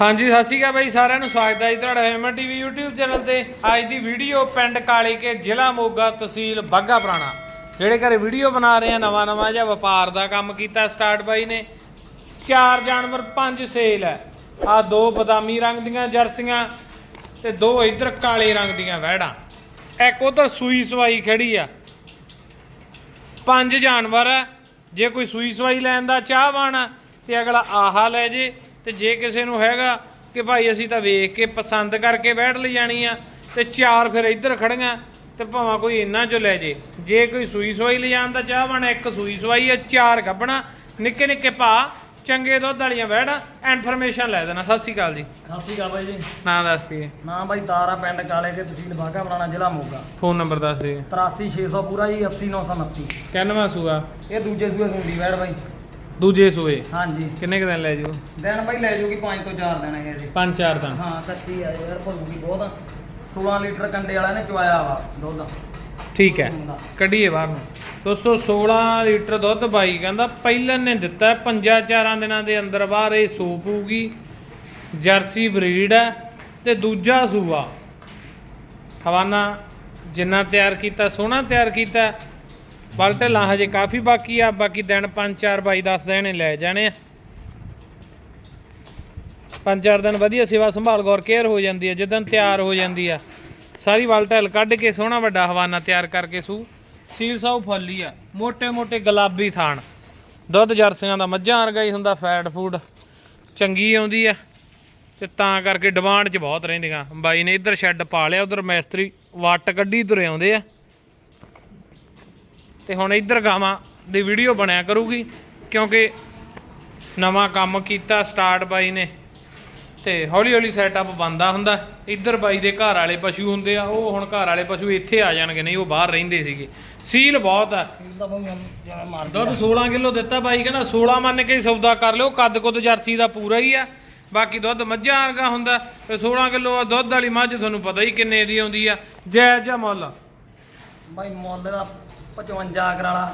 ਹਾਂਜੀ, ਸਤਿ ਸ਼੍ਰੀ ਅਕਾਲ ਬਾਈ, ਸਾਰਿਆਂ ਨੂੰ ਸਵਾਗਤ ਹੈ ਜੀ ਤੁਹਾਡਾ ਹਿਮਨ ਟੀਵੀ YouTube ਚੈਨਲ ਤੇ। ਅੱਜ ਦੀ ਵੀਡੀਓ ਪਿੰਡ ਕਾਲੇ ਜ਼ਿਲ੍ਹਾ ਮੋਗਾ ਤਹਿਸੀਲ ਬਾਘਾ ਪੁਰਾਣਾ। ਜਿਹੜੇ ਘਰੇ ਵੀਡੀਓ ਬਣਾ ਰਹੇ ਆ ਨਵਾਂ ਨਵਾਂ ਜਿਹਾ ਵਪਾਰ ਦਾ ਕੰਮ ਕੀਤਾ ਸਟਾਰਟ ਬਾਈ ਨੇ। ਚਾਰ ਜਾਨਵਰ, ਪੰਜ ਸੇਲ ਹੈ। ਆ ਦੋ ਬਦਾਮੀ ਰੰਗ ਦੀਆਂ ਜਰਸੀਆਂ ਤੇ ਦੋ ਇਧਰ ਕਾਲੇ ਰੰਗ ਦੀਆਂ ਵਹਿੜਾਂ। ਇੱਕ ਉਧਰ ਸੂਈ ਸਵਾਈ ਖੜੀ ਆ। ਪੰਜ ਜਾਨਵਰ ਆ ਜੇ ਕੋਈ ਸੂਈ ਸਵਾਈ ਲੈਣ ਦਾ ਚਾਹਵਾਨ ਆ ਤੇ ਅਗਲਾ ਆਹਾ ਲੈ ਜੇ ਤੇ ਜੇ ਕਿਸੇ ਨੂੰ ਹੈਗਾ ਕਿ ਭਾਈ ਅਸੀਂ ਤਾਂ ਵੇਖ ਕੇ ਪਸੰਦ ਕਰਕੇ ਬੈਠ ਲਈ ਜਾਣੀ ਆ ਤੇ ਚਾਰ ਫਿਰ ਇੱਧਰ ਖੜੀਆਂ ਤੇ ਭਾਵੇਂ ਕੋਈ ਇੰਨਾ ਚੋਂ ਲੈ ਜੇ। ਜੇ ਕੋਈ ਸੂਈ ਸਵਾਈ ਲਿਜਾਣ ਦਾ ਚਾਹਵਾਨ ਆ, ਇੱਕ ਸੂਈ ਸਵਾਈ ਆ ਚਾਰ ਗੱਬਣਾ ਨਿੱਕੇ ਨਿੱਕੇ ਭਾ ਚੰਗੇ ਦੁੱਧ ਵਾਲੀਆਂ ਬੈਠਾਂ ਇਨਫੋਰਮੇਸ਼ਨ ਲੈ ਦੇਣਾ। ਸਤਿ ਸ਼੍ਰੀ ਅਕਾਲ ਜੀ। ਸਤਿ ਸ਼੍ਰੀ ਅਕਾਲ ਬਾਈ ਜੀ। ਨਾਂ ਦੱਸ ਪੀਏ ਨਾਮ ਬਾਈ ਤਾਰਾ ਪਿੰਡ ਕਾਲੇ ਕੇ ਤਹਿਸੀਲ ਬਾਘਾ ਪੁਰਾਣਾ ਜ਼ਿਲ੍ਹਾ ਮੋਗਾ। ਫੋਨ ਨੰਬਰ ਦੱਸ ਦੇ। 83600 ਪੂਰਾ ਜੀ 80929 ਕਿੰਨਵਾਂ ਸੂਆ? ਇਹ ਦੂਜੇ ਸੂਏ ਸੁੰਦੀ ਵੈੜ ਬਾਈ। ਦੂਜੇ ਸੂਏ? ਹਾਂਜੀ। ਕਿੰਨੇ ਕੁ ਦਿਨ ਲੈ ਜੂ ਦਿਨ ਬਾਈ ਲੈ ਜੂਗੀ 5 ਤੋਂ 4 ਦਿਨ ਹੈ ਜੀ। ਪੰਜ ਚਾਰ ਤਾਂ ਹਾਂ ਕੱਟੀ ਆ ਯਾਰ ਭੁੱਲੂਗੀ ਬਹੁਤ 16 ਲੀਟਰ ਕੰਡੇ ਵਾਲਾ ਨੇ ਚੁਆਇਆ ਵਾ ਦੁੱਧ। ਠੀਕ ਹੈ। ਕੱਢੀਏ ਬਾਹਰ ਨੂੰ। ਦੋਸਤੋ 16 ਲੀਟਰ ਦੁੱਧ ਬਾਈ ਕਹਿੰਦਾ, ਪਹਿਲਾਂ ਨੇ ਦਿੱਤਾ ਪੰਜਾਂ ਚਾਰਾਂ ਦਿਨਾਂ ਦੇ ਅੰਦਰ ਬਾਹਰ ਇਹ ਸੂ ਪਊਗੀ। ਜਰਸੀ ਬਰੀਡ ਹੈ ਤੇ ਦੂਜਾ ਸੂਆ। ਹਵਾਨਾ ਜਿੰਨਾ ਤਿਆਰ ਕੀਤਾ, ਸੋਹਣਾ ਤਿਆਰ ਕੀਤਾ ਬਲਟਲਾਂ ਹਜੇ ਕਾਫੀ ਬਾਕੀ ਆ, ਬਾਕੀ ਦਿਨ ਪੰਜ, ਚਾਰ ਬਾਈ ਦੱਸ ਦਿਨ ਲੈ ਜਾਣੇ ਆ। ਪੰਜ, ਚਾਰ ਦਿਨ ਵਧੀਆ ਸੇਵਾ ਸੰਭਾਲ, ਗੌਰ, ਕੇਅਰ ਹੋ ਜਾਂਦੀ ਹੈ, ਜਦੋਂ ਤਿਆਰ ਹੋ ਜਾਂਦੀ ਆ ਸਾਰੀ ਵਲਟਲ ਕੱਢ ਕੇ ਸੋਹਣਾ ਵੱਡਾ ਹਵਾਨਾ ਤਿਆਰ ਕਰਕੇ ਸੂ। ਸੀਲ ਸਾਊ ਫੁੱਲੀ ਆ। ਮੋٹے ਮੋٹے ਗੁਲਾਬੀ ਥਾਨ। ਦੁੱਧ ਜਰਸੀਆਂ ਦਾ ਮੱਝਾਂ ਵਰਗਾ ਹੀ ਹੁੰਦਾ, ਫੈਟ ਫੂਡ। ਚੰਗੀ ਆਉਂਦੀ ਆ। ਤੇ ਤਾਂ ਕਰਕੇ ਡਿਮਾਂਡ 'ਚ ਬਹੁਤ ਰਹਿੰਦੀਆਂ। ਬਾਈ ਨੇ ਇੱਧਰ ਸ਼ੈੱਡ ਪਾ ਲਿਆ, ਉਧਰ ਮੈਸਤਰੀ ਵੱਟ ਕੱਢੀ ਤੁਰੇ ਆਉਂਦੇ ਆ। ਤੇ ਹੁਣ ਇੱਧਰ ਗਾਵਾਂ ਦੀ ਵੀਡੀਓ ਬਣਿਆ ਕਰੂਗੀ, ਕਿਉਂਕਿ ਨਵਾਂ ਕੰਮ ਕੀਤਾ ਸਟਾਰਟ ਬਾਈ ਨੇ। ਤੇ ਹੌਲੀ ਹੌਲੀ ਸੈਟਅਪ ਬੰਦਾ ਹੁੰਦਾ। ਇੱਧਰ ਬਾਈ ਦੇ ਘਰ ਵਾਲੇ ਪਸ਼ੂ ਹੁੰਦੇ ਆ ਉਹ ਹੁਣ ਘਰ ਵਾਲੇ ਪਸ਼ੂ ਇੱਥੇ ਆ ਜਾਣਗੇ ਨਹੀਂ ਉਹ ਬਾਹਰ ਰਹਿੰਦੇ ਸੀਗੇ। ਸੀਲ ਬਹੁਤ ਆ। ਦੁੱਧ 16 ਕਿਲੋ ਦਿੱਤਾ ਬਾਈ ਕਹਿੰਦਾ 16 ਮੰਨ ਕੇ ਹੀ ਸੌਦਾ ਕਰ ਲਿਓ ਕੱਦ ਕੁੱਦ ਜਰਸੀ ਦਾ ਪੂਰਾ ਹੀ ਆ। ਬਾਕੀ ਦੁੱਧ ਮੱਝਾਂ ਵਰਗਾ ਹੁੰਦਾ ਤੇ 16 ਕਿਲੋ ਦੁੱਧ ਵਾਲੀ ਮੱਝ ਤੁਹਾਨੂੰ ਪਤਾ ਹੀ ਕਿੰਨੇ ਦੀ ਆਉਂਦੀ ਆ। ਜਾਇਜ਼ ਜਿਹਾ ਮੁੱਲ। ਬਾਈ ਮੁੱਲ ਦਾ 55 ਕਰਾਲਾ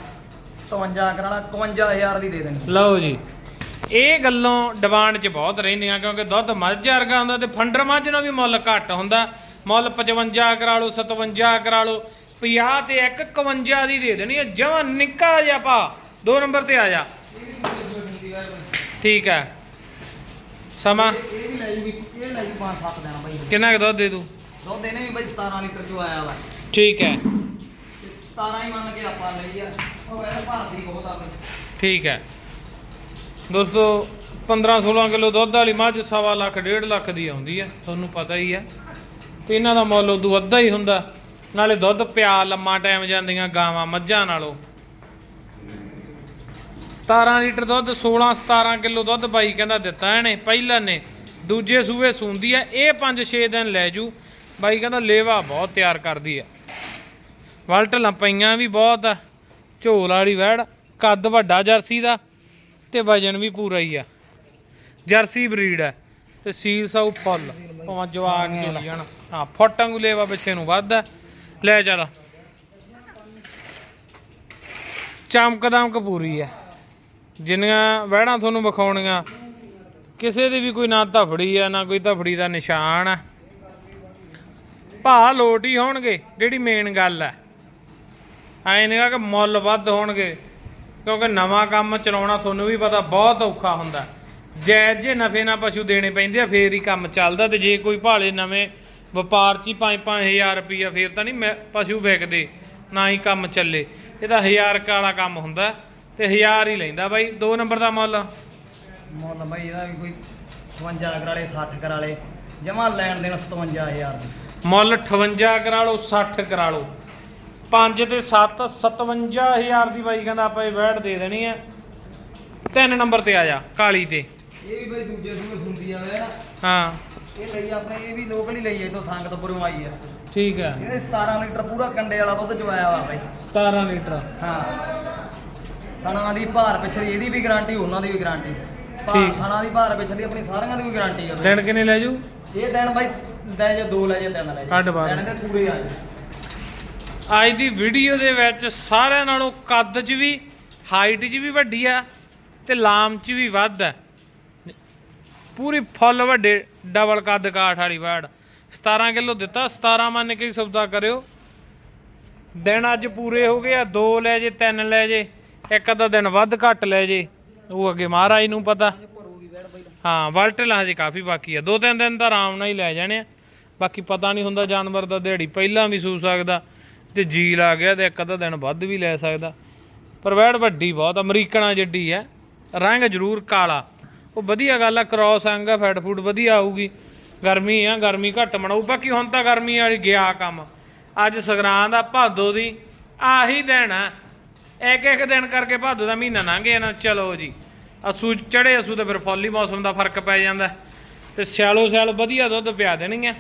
52 ਕਰਾਲਾ 51000 ਦੀ ਦੇ ਦੇਣੀ। ਲਓ ਜੀ ਇਹ ਗੱਲੋਂ ਡਿਮਾਂਡ 'ਚ ਬਹੁਤ ਰਹਿੰਦੀਆਂ ਕਿਉਂਕਿ ਦੁੱਧ ਮੱਝ ਵਰਗਾ ਹੁੰਦਾ ਤੇ ਫੰਡਰ ਮੱਝ ਨਾਲ ਵੀ ਮੁੱਲ ਘੱਟ ਹੁੰਦਾ। ਮੁੱਲ 55 ਕਰਾ ਲਓ 57 ਕਰਾ ਲਓ 50 ਤੇ ਇੱਕ 51 ਦੀ ਦੇ ਦੇਣੀ ਹੈ ਜਮਾਂ ਨਿੱਕਾ ਜਿਹਾ ਪਾ। ਦੋ ਨੰਬਰ ਤੇ ਆ ਜਾ। ਠੀਕ ਹੈ। ਸਮਾਂ? ਇਹ ਵੀ ਲੈ ਜੂਗੀ ਇਹ ਲੈ ਜੂ 5-7 ਦਿਨ ਬਾਈ ਕਿੰਨਾ ਕੁ ਦੁੱਧ ਦੇ ਦੂ ਦੁੱਧ ਇਹਨੇ ਵੀ ਬਾਈ 17 ਲੀਟਰ ਚੁਆਇਆ ਵਾ। ਠੀਕ ਹੈ। 17 ਹੀ ਮੰਨ ਕੇ ਆਪਾਂ ਲਈ ਆ ਉਹ ਵੈਸੇ ਭਾਰਤੀ ਬਹੁਤ ਆ ਬਈ। ਠੀਕ ਹੈ। ਦੋਸਤੋ 15 16 ਕਿਲੋ ਦੁੱਧ ਵਾਲੀ ਮੱਝ ਸਵਾ ਲੱਖ, ਡੇਢ ਲੱਖ ਦੀ ਆਉਂਦੀ ਹੈ, ਤੁਹਾਨੂੰ ਪਤਾ ਹੀ ਆ ਤੇ ਇਹਨਾਂ ਦਾ ਮੁੱਲ ਉਦੋਂ ਅੱਧਾ ਹੀ ਹੁੰਦਾ, ਨਾਲੇ ਦੁੱਧ ਪਿਆ ਲੰਮਾ ਟਾਈਮ ਜਾਂਦੀਆਂ ਗਾਵਾਂ ਮੱਝਾਂ ਨਾਲੋਂ। 17 ਲੀਟਰ ਦੁੱਧ 16 17 ਕਿਲੋ ਦੁੱਧ ਬਾਈ ਕਹਿੰਦਾ ਦਿੱਤਾ ਇਹਨੇ, ਪਹਿਲਾਂ ਨੇ। ਦੂਜੇ ਸੂਏ ਸੂੰਦੀ ਆ ਇਹ 5-6 ਦਿਨ ਲੈ ਜੂ। ਬਾਈ ਕਹਿੰਦਾ ਲੇਵਾ ਬਹੁਤ ਤਿਆਰ ਕਰਦੀ ਆ ਵਲਟਲਾਂ ਪਈਆਂ ਵੀ ਬਹੁਤ ਆ, ਝੋਲ ਵਾਲੀ ਵੈੜ ਕੱਦ ਵੱਡਾ ਜਰਸੀ ਦਾ। ਤੇ ਵਜਨ ਵੀ ਪੂਰਾ ਹੀ ਆ। ਜਰਸੀ ਬਰੀਡ ਹੈ ਤੇ ਸੀਲ ਸਾਊ ਫੁੱਲ। ਭਾਵੇਂ ਜਵਾਕ ਚੁੱਲ ਜਾਣ। ਹਾਂ ਫੁੱਟ ਵਾਂਗੂ ਲੇਵਾ ਪਿੱਛੇ ਨੂੰ ਵੱਧ ਹੈ ਲੈ ਚੱਲ। ਚਮਕ ਦਮਕ ਪੂਰੀ ਹੈ ਜਿੰਨੀਆਂ ਵਹਿੜਾਂ ਤੁਹਾਨੂੰ ਵਿਖਾਉਣੀਆਂ ਕਿਸੇ ਦੀ ਵੀ ਕੋਈ ਨਾ ਧਫੜੀ ਆ ਨਾ ਕੋਈ ਧਫੜੀ ਦਾ ਨਿਸ਼ਾਨ ਆ। ਭਾ ਲੋਟ ਹੀ ਹੋਣਗੇ ਜਿਹੜੀ ਮੇਨ ਗੱਲ ਹੈ ਐਂ ਨਹੀਂਗਾ ਕਿ ਮੁੱਲ ਵੱਧ ਹੋਣਗੇ। ਕਿਉਂਕਿ ਨਵਾਂ ਕੰਮ ਚਲਾਉਣਾ ਤੁਹਾਨੂੰ ਵੀ ਪਤਾ ਬਹੁਤ ਔਖਾ ਹੁੰਦਾ। ਜਾਇਜ਼ ਜੇ ਨਫੇ ਨਾਲ ਪਸ਼ੂ ਦੇਣੇ ਪੈਂਦੇ ਆ ਫੇਰ ਹੀ ਕੰਮ ਚੱਲਦਾ ਤੇ ਜੇ ਕੋਈ ਭਾਲੇ ਨਵੇਂ ਵਪਾਰ 'ਚ ਹੀ 5-5000 ਰੁਪਈਆ ਫੇਰ ਤਾਂ ਨਹੀਂ ਮੈਂ- ਪਸ਼ੂ ਵਿਕਦੇ ਨਾ ਹੀ ਕੰਮ ਚੱਲੇ। ਇਹ ਤਾਂ 1000 ਕੁ ਵਾਲਾ ਕੰਮ ਹੁੰਦਾ ਤੇ 1000 ਹੀ ਲੈਂਦਾ ਬਾਈ। ਦੋ ਨੰਬਰ ਦਾ ਮੁੱਲ? ਮੁੱਲ ਬਾਈ ਇਹਦਾ ਵੀ ਕੋਈ 52 ਕਰਾਲੇ 60 ਕਰਾਲੇ ਜਮਾ ਲੈਣ ਦੇਣ 57000 ਦੀ। ਮੁੱਲ 58 ਕਰਾ ਲਓ 60 ਕਰਾ ਲਓ 5 ਤੇ 7 57000 ਦੀ ਬਾਈ ਕਹਿੰਦਾ ਆਪਾਂ ਇਹ ਵੈਟ ਦੇ ਦੇਣੀ ਆ ਤਿੰਨ ਨੰਬਰ ਤੇ ਆ ਜਾ ਕਾਲੀ ਤੇ। ਇਹ ਵੀ ਬਾਈ ਦੂਜੇ ਸੂਏ ਸੁੰਦੀ ਆ। ਹਾਂ। ਇਹ ਲਈ ਆਪਣੇ ਇਹ ਵੀ ਲੋਕਲ ਹੀ ਲਈ ਆ ਇਥੋਂ ਸੰਗਤਪੁਰੋਂ ਆਈ ਆ। ਠੀਕ ਹੈ ਇਹਦੇ 17 ਲੀਟਰ ਪੂਰਾ ਕੰਡੇ ਵਾਲਾ ਦੁੱਧ ਚਵਾਇਆ ਵਾ ਬਾਈ। 17 ਲੀਟਰ। ਹਾਂ। ਥਣਾ ਦੀ ਭਾਰ ਪਿਛਲੀ ਇਹਦੀ ਵੀ ਗਾਰੰਟੀ ਉਹਨਾਂ ਦੀ ਵੀ ਗਾਰੰਟੀ ਭਾਰ ਠੀਕ। ਥਣਾ ਦੀ ਭਾਰ ਆਪਣੀ ਸਾਰਿਆਂ ਦੀ ਵੀ ਗਾਰੰਟੀ ਆ ਬਾਈ। ਦਿਨ ਕਿੰਨੇ ਲੈ ਜੂ? ਇਹ ਦਿਨ ਬਾਈ ਲੈ ਜੇ ਦੋ ਲੈ ਜੇ ਤਿੰਨ ਲੈ ਕੱਢ ਬਾਹਰ। ਦਿਨ ਦੇ ਪੂਰੇ ਆ ਜੇ। ਅੱਜ ਦੀ ਵੀਡੀਓ ਦੇ ਵਿੱਚ ਸਾਰਿਆਂ ਨਾਲੋਂ ਕੱਦ 'ਚ ਵੀ ਹਾਈਟ 'ਚ ਵੀ ਵੱਡੀ ਆ ਤੇ ਲਾਮ ਚ ਵੀ ਵੱਧ ਆ। ਪੂਰੀ ਫੁੱਲ ਵੱਡੇ ਡਬਲ ਕੱਦ ਕਾਠ ਵਾਲੀ ਵਾੜ। 17 ਕਿਲੋ ਦਿੱਤਾ 17 ਮੰਨ ਕੇ ਹੀ ਸੌਦਾ ਕਰਿਓ। ਦਿਨ ਅੱਜ ਪੂਰੇ ਹੋ ਗਏ ਆ, ਦੋ ਲੈ ਜੇ, ਤਿੰਨ ਲੈ ਜੇ, ਇੱਕ ਅੱਧਾ ਦਿਨ ਵੱਧ ਘੱਟ ਲੈ ਜੇ। ਉਹ ਅੱਗੇ ਮਹਾਰਾਜ ਨੂੰ ਪਤਾ। ਹਾਂ, ਵਲਟਲਾਂ ਜੇ ਕਾਫੀ ਬਾਕੀ ਆ। ਦੋ ਤਿੰਨ ਦਿਨ ਤਾਂ ਆਰਾਮ ਨਾਲ ਹੀ ਲੈ ਜਾਣੇ ਆ। ਬਾਕੀ ਪਤਾ ਨਹੀਂ ਹੁੰਦਾ ਜਾਨਵਰ ਦਾ ਦਿਹਾੜੀ ਪਹਿਲਾਂ ਵੀ ਸੂ ਸਕਦਾ। ਤੇ ਜੀ ਲਾ ਗਿਆ ਤੇ ਇੱਕ ਅੱਧਾ ਦਿਨ ਵੱਧ ਵੀ ਲੈ ਸਕਦਾ। ਪਰ ਵੈੜ ਵੱਡੀ ਬਹੁਤ, ਅਮਰੀਕਨਾਂ ਜਿੱਡੀ ਹੈ। ਰੰਗ ਜ਼ਰੂਰ ਕਾਲਾ। ਉਹ ਵਧੀਆ ਗੱਲ ਆ ਕ੍ਰਾਸ ਅੰਗ ਆ ਫੈਟ ਫੂਡ ਵਧੀਆ ਆਊਗੀ। ਗਰਮੀ ਆ, ਗਰਮੀ ਘੱਟ ਮਨਾਊ। ਬਾਕੀ ਹੁਣ ਤਾਂ ਗਰਮੀ ਵਾਲੀ ਗਿਆ ਕੰਮ। ਅੱਜ ਸਗਰਾਂ ਦਾ ਭਾਦੋ ਦੀ। ਆਹੀ ਦਿਨ ਆ। ਇੱਕ ਇੱਕ ਦਿਨ ਕਰਕੇ ਭਾਦੋ ਦਾ ਮਹੀਨਾ ਲੰਘ ਜਾਣਾ। ਚਲੋ ਜੀ। ਅਸੂ ਚੜੇ ਅਸੂ ਤਾਂ ਫਿਰ ਫੌਲੀ ਮੌਸਮ ਦਾ ਫ਼ਰਕ ਪੈ ਜਾਂਦਾ। ਤੇ ਸਿਆਲੋ ਸਿਆਲ ਵਧੀਆ ਦੁੱਧ ਪਿਆ ਦੇਣਗੀਆਂ।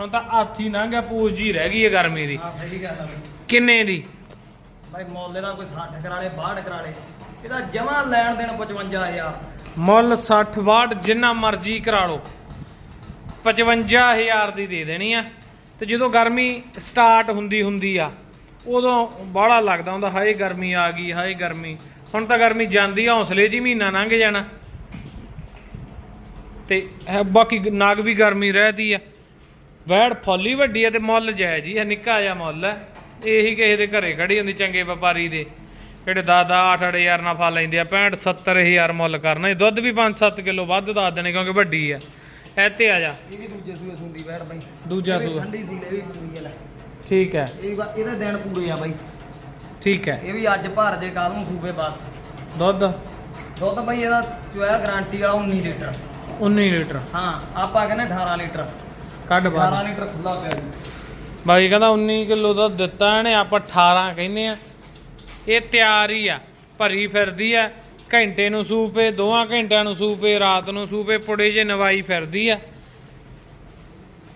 ਹੁਣ ਤਾਂ ਹਾਥੀ ਲੰਘ ਗਿਆ ਪੂਜ ਜੀ ਰਹਿ ਗਈ ਹੈ ਗਰਮੀ ਦੀ। ਹਾਂ ਸਹੀ ਗੱਲ ਆ ਬਈ। ਕਿੰਨੇ ਦੀ? ਬਾਈ ਮੁੱਲ ਇਹਦਾ ਕੋਈ 60 ਕਰਾਲੇ 62 ਕਰਾਲੇ ਇਹਦਾ ਜਮਾ ਲੈਣ ਦੇਣ 55000 ਮੁੱਲ 60 ਵਾਟ ਜਿੰਨਾ ਮਰਜ਼ੀ ਕਰਾ ਲਓ। 55000 ਦੀ ਦੇ ਦੇਣੀ ਆ। ਤੇ ਜਦੋਂ ਗਰਮੀ ਸਟਾਰਟ ਹੁੰਦੀ ਹੁੰਦੀ ਆ ਉਦੋਂ ਬਾਹਲਾ ਲੱਗਦਾ ਹੁੰਦਾ ਹਾਏ ਗਰਮੀ ਆ ਗਈ ਹਾਏ ਗਰਮੀ। ਹੁਣ ਤਾਂ ਗਰਮੀ ਜਾਂਦੀ ਆ ਹੌਸਲੇ ਜੀ ਮਹੀਨਾ ਲੰਘ ਜਾਣਾ। ਤੇ ਇਹ ਬਾਕੀ ਨਾਗ ਵੀ ਗਰਮੀ ਰਹਿਦੀ ਆ। ਵੈੜ ਫੁੱਲੀ ਵੱਡੀ ਆ ਤੇ ਮੁੱਲ ਜਾਇਜ਼ ਹੀ ਆ ਨਿੱਕਾ ਜਿਹਾ ਮੁੱਲ ਹੈ ਇਹੀ ਕਿਸੇ ਦੇ ਘਰੇ ਖੜੀ ਹੁੰਦੀ ਚੰਗੇ ਵਪਾਰੀ ਦੇ। ਜਿਹੜੇ 10 10 8 8000 ਨਫਾ ਲੈਂਦੇ ਆ 65 70000 ਮੁੱਲ ਕਰਨਾ। ਇਹ ਦੁੱਧ ਵੀ 5-7 ਕਿਲੋ ਵੱਧ ਦੱਸ ਦੇਣੇ ਕਿਉਂਕਿ ਵੱਡੀ ਆ। ਇੱਥੇ ਆ ਜਾ। ਇਹ ਵੀ ਦੂਜੇ ਸੂਏ ਸੁੰਦੀ ਵੈੜ ਬਾਈ। ਦੂਜਾ ਇਹ ਸੂਆ। ਠੰਡੀ ਸੀ ਇਹ ਵੀ ਪੂਰੀ ਆ ਲੈ। ਠੀਕ ਹੈ। ਇਹ ਇਹਦੇ ਦਿਨ ਪੂਰੇ ਆ ਬਾਈ। ਠੀਕ ਹੈ। ਇਹ ਵੀ ਅੱਜ ਭਰ ਜੇ ਕੱਲ ਨੂੰ ਸੂਬੇ ਬਸ ਦੁੱਧ? ਦੁੱਧ ਬਾਈ ਇਹਦਾ ਚੋਇਆ ਗਾਰੰਟੀ ਵਾਲਾ 19 ਲੀਟਰ। 19 ਲੀਟਰ। ਹਾਂ ਆਪਾਂ ਕਹਿੰਦੇ 18 ਲੀਟਰ। ਕੱਢ ਬਾਹਰ 18 ਲੀਟਰ ਖੁੱਲਾ ਪਿਆ ਜੀ। ਬਾਈ ਕਹਿੰਦਾ 19 ਕਿਲੋ ਦਾ ਦਿੱਤਾ ਇਹਨੇ ਆਪਾਂ 18 ਕਹਿੰਦੇ ਆ। ਇਹ ਤਿਆਰ ਹੀ ਆ ਭਰੀ ਫਿਰਦੀ ਆ। ਘੰਟੇ ਨੂੰ ਸੂਪੇ ਦੋਹਾਂ ਘੰਟਿਆਂ ਨੂੰ ਸੂਪੇ ਰਾਤ ਨੂੰ ਸੂਪੇ ਪੁੜੇ ਜੇ ਨਵਾਈ ਫਿਰਦੀ ਆ।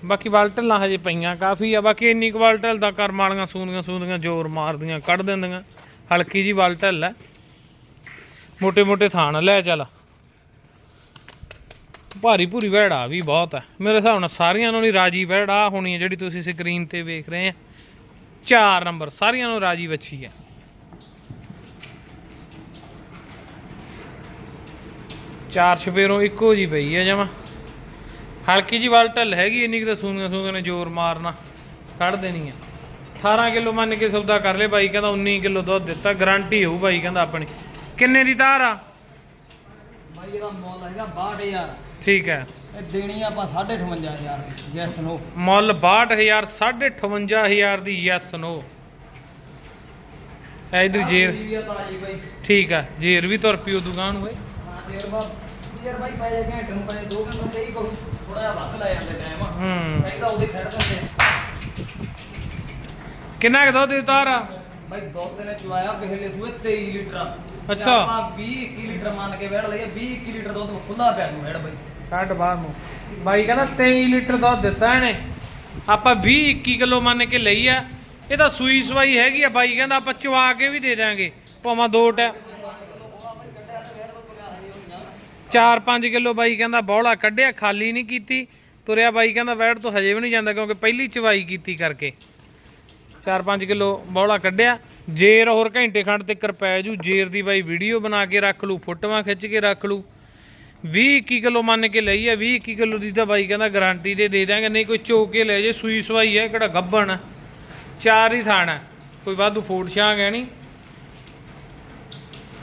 ਬਾਕੀ ਵਾਲਟਲਾਂ ਹਜੇ ਪਈਆਂ ਕਾਫੀ ਆ ਬਾਕੀ ਇੰਨੀ ਕੁਆਲਟਲ ਦਾ ਕਰਮ ਵਾਲੀਆਂ ਸੂੰਦੀਆਂ ਸੂੰਦੀਆਂ ਜ਼ੋਰ ਮਾਰਦੀਆਂ ਕੱਢ ਦਿੰਦੀਆਂ। ਹਲਕੀ ਜੀ ਵਾਲਟਲ ਹੈ ਮੋٹے ਮੋٹے ਥਾਣ ਲੈ ਚੱਲ। ਭਾਰੀ ਭੂਰੀ ਵਹਿੜਾ ਵੀ ਬਹੁਤ ਹੈ ਮੇਰੇ ਹਿਸਾਬ ਨਾਲ ਸਾਰੀਆਂ ਨੂੰ ਨਹੀਂ ਰਾਜੀ ਵਹਿੜਾ ਹੋਣੀ ਹੈ ਜਿਹੜੀ ਤੁਸੀਂ ਸਕਰੀਨ ਤੇ ਵੇਖ ਰਹੇ ਆ। ਚਾਰ ਨੰਬਰ, ਸਾਰੀਆਂ ਨੂੰ ਰਾਜੀ ਵੱਛੀ ਹੈ ਚਾਰ ਛਪੇਰੋਂ ਇੱਕੋ ਜੀ ਪਈ ਹੈ ਜਮਾ। ਹਲਕੀ ਜੀ ਵੱਲ ਢੱਲ ਹੈਗੀ, ਇੰਨੀ ਕੁ ਤਾਂ ਸੂਨੀਆਂ ਸੂਨੀਆਂ ਨੇ ਜ਼ੋਰ ਮਾਰਨਾ। ਕੱਢ ਦੇਣੀ ਹੈ 18 ਕਿਲੋ ਮੰਨ ਕੇ ਸੌਦਾ ਕਰ ਲੈ ਬਾਈ ਕਹਿੰਦਾ 19 ਕਿਲੋ ਦੁੱਧ ਦਿੱਤਾ ਗਾਰੰਟੀ ਹੋਊ ਬਾਈ ਕਹਿੰਦਾ ਆਪਣੀ। ਕਿੰਨੇ ਦੀ ਧਾਰ ਆ? ਬਾਈ ਇਹਦਾ ਮੁੱਲ ਹੈਗਾ 62000 ਠੀਕ ਹੈ। ਇਹ ਦੇਣੀ ਆਪਾਂ 58000 ਦੀ ਜੈਸ ਨੋ ਮੁੱਲ 62000 58000 ਦੀ ਯੈਸ ਨੋ ਐ ਇਧਰ ਜੇਰ। ਠੀਕ ਆ ਜੇਰ ਵੀ ਤੁਰ ਪਿਓ ਦੁਕਾਨ ਹੋਏ ਜੇਰ ਜੇਰ ਬਾਈ ਪੈ ਜਾ ਘੰਟੇ ਨੂੰ ਪੈ ਜਾ 2 ਘੰਟੇ ਕਈ ਕਹੂ ਥੋੜਾ ਜਿਹਾ ਵੱਧ ਲੈ ਜਾਂਦੇ ਟਾਈਮ ਹੂੰ। ਕਹਿੰਦਾ ਉਹਦੇ ਸੈੱਟ ਦਿੰਦੇ। ਕਿੰਨਾ ਕੁ ਦੁੱਧ ਦਿੱਤਾ ਰਾ ਬਾਈ ਦੁੱਧ ਨੇ ਚੁਆਇਆ ਪਿਛਲੇ ਸੂਏ 23 ਲੀਟਰ। ਅੱਛਾ। ਆਪਾਂ 20 21 ਲੀਟਰ ਮੰਨ ਕੇ ਵੜ ਲਈਏ 20 21 ਲੀਟਰ ਦੁੱਧ ਖੁੱਲਾ ਪਿਆ ਨੂੰ ਵੜ ਬਾਈ। ਕੱਢ ਬਾਹਰ ਨੂੰ। ਬਾਈ ਕਹਿੰਦਾ 23 ਲੀਟਰ ਦੁੱਧ ਦਿੱਤਾ ਇਹਨੇ। ਆਪਾਂ 20 21 ਕਿਲੋ ਮੰਨ ਕੇ ਲਈ ਆ। ਇਹ ਤਾਂ ਸੂਈ ਸਵਾਈ ਹੈਗੀ ਆ। ਬਾਈ ਕਹਿੰਦਾ ਆਪਾਂ ਚਵਾ ਕੇ ਵੀ ਦੇ ਦਾਂਗੇ ਭਾਵੇਂ ਦੋ ਟੈ 4-5 ਕਿਲੋ ਬਾਈ ਕਹਿੰਦਾ ਬੌਲਾ ਕੱਢਿਆ, ਖਾਲੀ ਨਹੀਂ ਕੀਤੀ। ਤੁਰਿਆ ਬਾਈ ਕਹਿੰਦਾ ਵੈੜ ਤੋਂ ਹਜੇ ਵੀ ਨਹੀਂ ਜਾਂਦਾ ਕਿਉਂਕਿ ਪਹਿਲੀ ਚਵਾਈ ਕੀਤੀ ਕਰਕੇ। 4-5 ਕਿਲੋ ਬੌਲਾ ਕੱਢਿਆ। ਜੇਰ ਹੋਰ ਘੰਟੇ ਖੰਡ ਤੇ ਪੈ ਜੂ। ਜੇਰ ਦੀ ਬਾਈ ਵੀਡੀਓ ਬਣਾ ਕੇ ਰੱਖ ਲੂ ਫੋਟੋਆਂ ਖਿੱਚ ਕੇ ਰੱਖ ਲੂ 20 21 ਕਿਲੋ ਮੰਨ ਕੇ ਲਈ ਹੈ 20 21 ਕਿਲੋ ਦੀ ਤਾਂ ਬਾਈ ਕਹਿੰਦਾ ਗਾਰੰਟੀ ਦੇ ਦੇ ਦਾਂਗੇ ਨਹੀਂ ਕੋਈ ਚੋਕ ਕੇ ਲੈ ਜੇ ਸੂਈ ਸਵਾਈ ਹੈ ਕਿਹੜਾ ਗੱਬਣ ਆ। ਚਾਰ ਹੀ ਥਾਣਾ ਕੋਈ ਵਾਧੂ ਫੂਡ ਛਾਂਗ ਹੈ ਨਹੀਂ।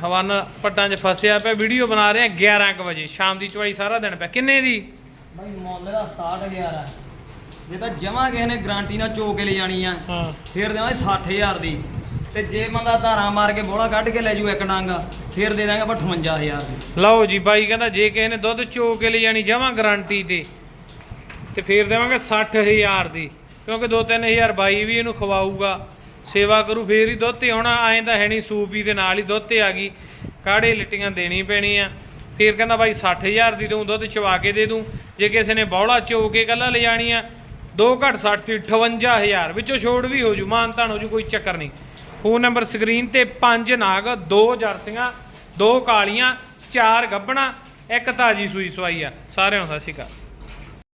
ਹਵਾਨਾ ਪੱਟਾਂ 'ਚ ਫਸਿਆ ਪਿਆ ਵੀਡੀਓ ਬਣਾ ਰਹੇ ਆ 11 ਕੁ ਵਜੇ ਸ਼ਾਮ ਦੀ ਚਵਾਈ ਸਾਰਾ ਦਿਨ ਪਿਆ। ਕਿੰਨੇ ਦੀ? ਬਾਈ ਮੁੱਲ ਦਾ 60000 ਆ। ਜੇ ਤਾਂ ਜਮਾ ਕਿਸੇ ਨੇ ਗਾਰੰਟੀ ਨਾਲ ਚੋ ਕੇ ਲੈ ਜਾਣੀ ਆ ਹਾਂ। ਫੇਰ ਦੇਵਾਂਗੇ 60000 ਦੀ। ਤੇ ਜੇ ਬੰਦਾ ਧਾਰਾ ਮਾਰ ਕੇ ਬੋਲਾ ਕੱਢ ਕੇ ਲੈ ਜੂ ਇੱਕ ਡੰਗ, ਫੇਰ ਦੇ ਦਾਂਗੇ ਆਪਾਂ 58000 ਦੀ। ਲਓ ਜੀ, ਬਾਈ ਕਹਿੰਦਾ ਜੇ ਕਿਸੇ ਨੇ ਦੁੱਧ ਚੋ ਕੇ ਲੈ ਜਾਣੀ ਜਮਾਂ ਗਾਰੰਟੀ ਤੇ ਤੇ ਫੇਰ ਦੇਵਾਂਗੇ 60000 ਦੀ, ਕਿਉਂਕਿ 2-3000 ਬਾਈ ਵੀ ਇਹਨੂੰ ਖਵਾਊਗਾ। ਸੇਵਾ ਕਰੂ, ਫੇਰ ਹੀ ਦੁੱਧ ਤੇ ਆਉਣਾ, ਐਂ ਤਾਂ ਹੈ ਨਹੀਂ ਸੂਪੀ ਦੇ ਨਾਲ ਹੀ ਦੁੱਧ ਤੇ ਆ ਗਈ। ਕਾੜੇ ਲਿੱਟੀਆਂ ਦੇਣੀ ਪੈਣੀ ਆ ਫੇਰ ਕਹਿੰਦਾ ਬਾਈ 60000 ਦੀ ਦੂੰ ਦੁੱਧ ਚਵਾ ਕੇ ਦੇ ਦੂੰ। ਜੇ ਕਿਸੇ ਨੇ ਬੌਲਾ ਚੋ ਕੇ ਕੱਲਾ ਲੈ ਜਾਣੀ ਆ 2 ਘੱਟ 60 ਦੀ 58000 ਵਿੱਚੋਂ ਛੋੜ ਵੀ ਹੋ ਜੂ, ਮਾਨਤਾਨ ਹੋ ਜੂ, ਕੋਈ ਚੱਕਰ ਨਹੀਂ। ਫੋਨ ਨੰਬਰ ਸਕਰੀਨ ਤੇ ਪੰਜ ਨਾਗ, ਦੋ ਜਰਸੀਆਂ ਦੋ ਕਾਲੀਆਂ, ਚਾਰ ਗੱਬਣਾ, ਇੱਕ ਤਾਜੀ ਸੂਈ ਸਵਾਈ ਆ। ਸਾਰਿਆਂ ਨੂੰ ਸਤਿ ਸ਼੍ਰੀ ਅਕਾਲ।